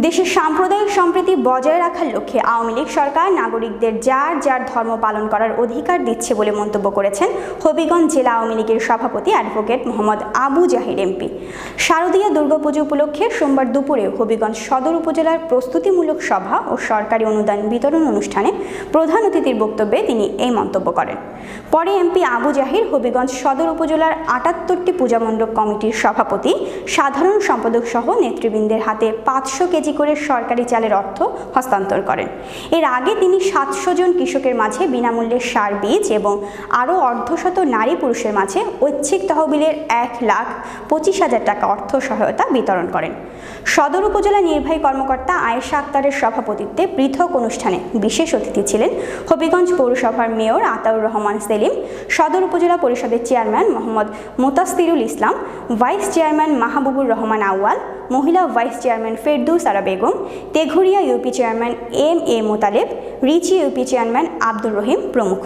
দেশের সাম্প্রদায়িক সম্প্রীতি বজায় রাখার লক্ষ্যে আওয়ামী লীগ সরকার নাগরিকদের যার যার ধর্ম পালন করার অধিকার দিচ্ছে বলে মন্তব্য করেছেন হবিগঞ্জ জেলা আওয়ামী লীগের সভাপতি অ্যাডভোকেট মোহাম্মদ আবু জাহির এমপি। শারদীয় দুর্গাপুজো উপলক্ষে সোমবার দুপুরে হবিগঞ্জ সদর উপজেলার প্রস্তুতিমূলক সভা ও সরকারি অনুদান বিতরণ অনুষ্ঠানে প্রধান অতিথির বক্তব্যে তিনি এই মন্তব্য করেন। পরে এমপি আবু জাহির হবিগঞ্জ সদর উপজেলার আটাত্তরটি পূজামণ্ডপ কমিটির সভাপতি, সাধারণ সম্পাদক সহ নেতৃবৃন্দের হাতে পাঁচশো কেজি করে সরকারি চালের অর্থ হস্তান্তর করেন। এর আগে তিনি সাতশো জন কৃষকের মাঝে বিনামূল্যে সার, বীজ এবং আরও অর্ধশত নারী পুরুষের মাঝে ঐচ্ছিক তহবিলের এক লাখ পঁচিশ হাজার টাকা অর্থ সহায়তা বিতরণ করেন। সদর উপজেলা নির্বাহী কর্মকর্তা আয়েশা আক্তারের সভাপতিত্বে পৃথক অনুষ্ঠানে বিশেষ অতিথি ছিলেন হবিগঞ্জ পৌরসভার মেয়র আতাউর রহমান সেলিম। সদর উপজেলা পরিষদের chairman Mohammad Motastirul Islam, vice chairman Mahbubur Rahman Awal, মহিলা vice chairman Ferdous Ara Begum, Teghuria UP chairman M A Motaleb, Richi UP chairman Abdur Rahim প্রমুখ।